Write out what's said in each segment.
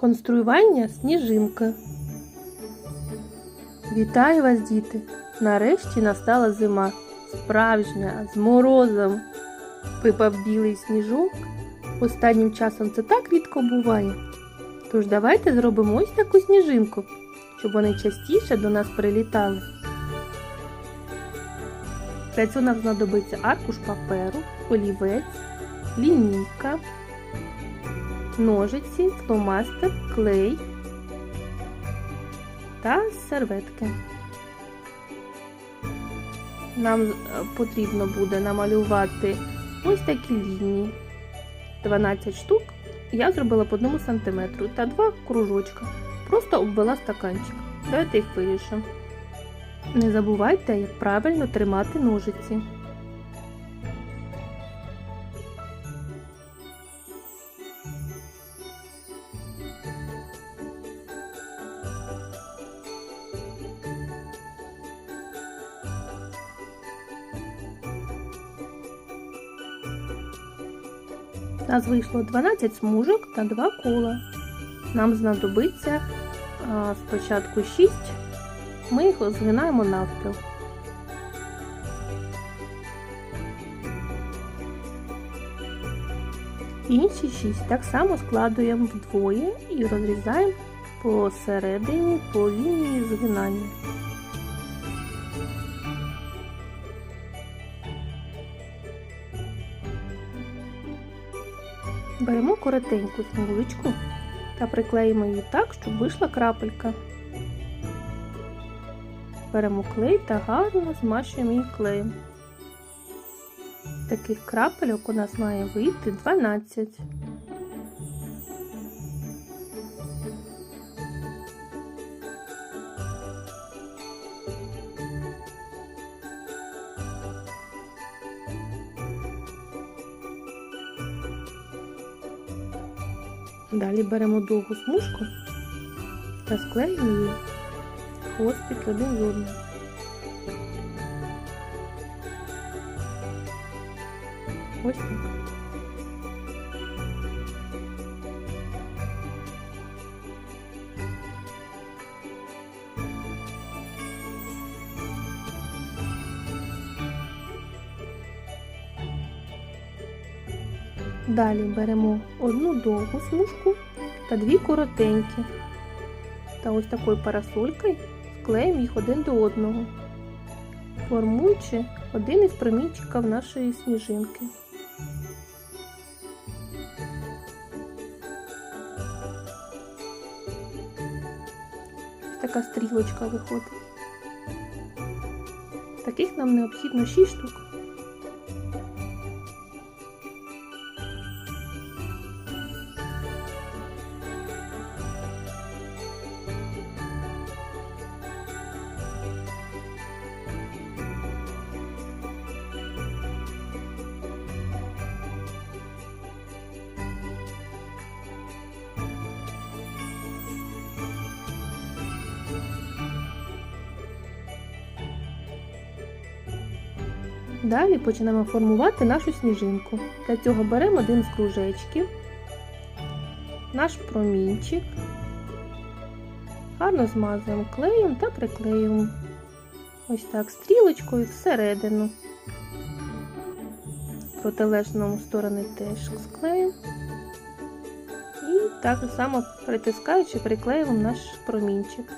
Конструювання сніжинки. Вітаю вас, діти! Нарешті настала зима. Справжня, з морозом. Випав білий сніжок. Останнім часом це так рідко буває. Тож давайте зробимо ось таку сніжинку, щоб вони частіше до нас прилітали. Для цього нам знадобиться аркуш паперу, олівець, лінійка, ножиці, фломастер, клей та серветки. Нам е, потрібно буде намалювати ось такі лінії. 12 штук. Я зробила по 1 см та два кружочка. Просто обвела стаканчик. Давайте їх вирішимо. Не забувайте, як правильно тримати ножиці. Нас вийшло 12 смужок та 2 кола. Нам знадобиться а, спочатку 6, ми їх згинаємо навпіл. Інші 6 так само складуємо вдвоє і розрізаємо посередині по лінії згинання. Беремо коротеньку смужечку та приклеїмо її так, щоб вийшла крапелька. Беремо клей та гарно змащуємо її клеєм. Таких крапельок у нас має вийти 12. Далі беремо довгу смужку та склеїмо її хвостик один з одним. Ось так. Далі беремо одну довгу смужку та дві коротенькі. Та ось такою парасолькою склеїмо їх один до одного, формуючи один із промінчиків нашої сніжинки. Ось така стрілочка виходить. Таких нам необхідно 6 штук. Далі почнемо формувати нашу сніжинку. Для цього беремо один з кружечків, наш промінчик, гарно змазуємо клеєм та приклеюємо ось так стрілочкою всередину. Протилежному сторони теж склеїмо. І так само притискаючи, приклеюємо наш промінчик.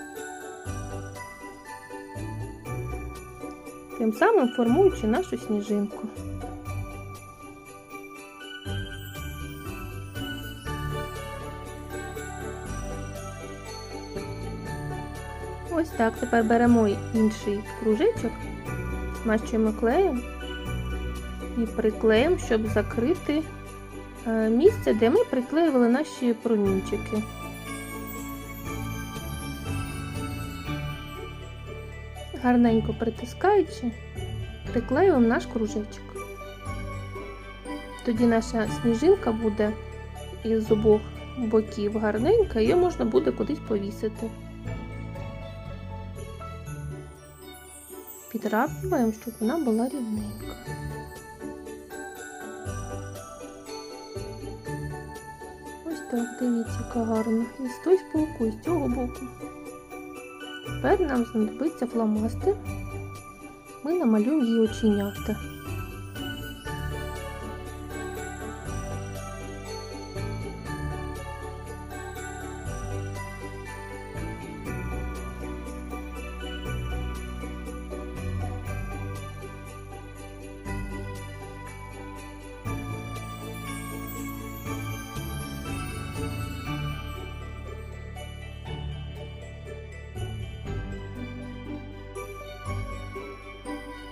Тим самим формуючи нашу сніжинку. Ось так. Тепер беремо інший кружечок, змащуємо клеєм і приклеїмо, щоб закрити е, місце, де ми приклеювали наші промінчики. Гарненько притискаючи, приклеюємо наш кружечок. Тоді наша сніжинка буде із обох боків гарненька, її можна буде кудись повісити. Підравнюємо, щоб вона була рівненька. Ось Так, дивіться, яка гарна. І з той боку, і з цього боку. Тепер нам знадобиться фломастер. Ми намалюємо її оченята.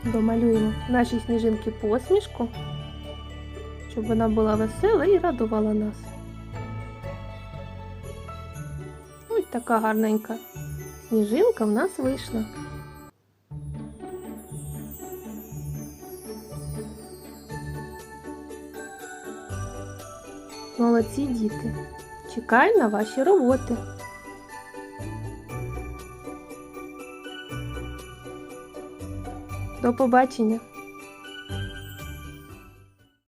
Домалюємо нашій сніжинки посмішку, щоб вона була весела і радувала нас. Ось така гарненька сніжинка в нас вийшла. Молодці діти. Чекаю на ваші роботи. До побачення!